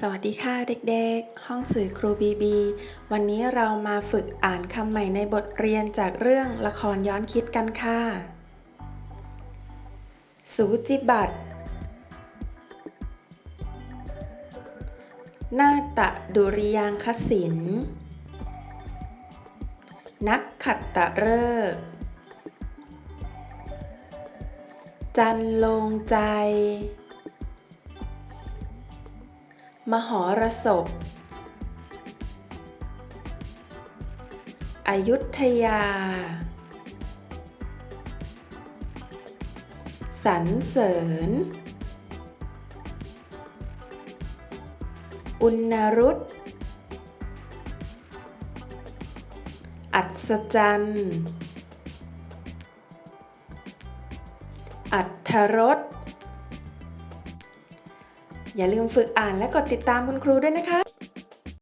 สวัสดีค่ะเด็กๆ ห้องสื่อครูบีบี วันนี้เรามาฝึกอ่านคำใหม่ในบทเรียนจากเรื่องละครย้อนคิดกันค่ะ สูจิบัตนาตะดุริยางคศิลป์นักขัตตะฤกษ์จันลงใจ มหรสพ อยุธยา สรรเสริญ อุณรุตอัศจรรย์ อัทธรส อย่าลืมฝึกอ่านและกดติดตามคุณครูด้วยนะคะ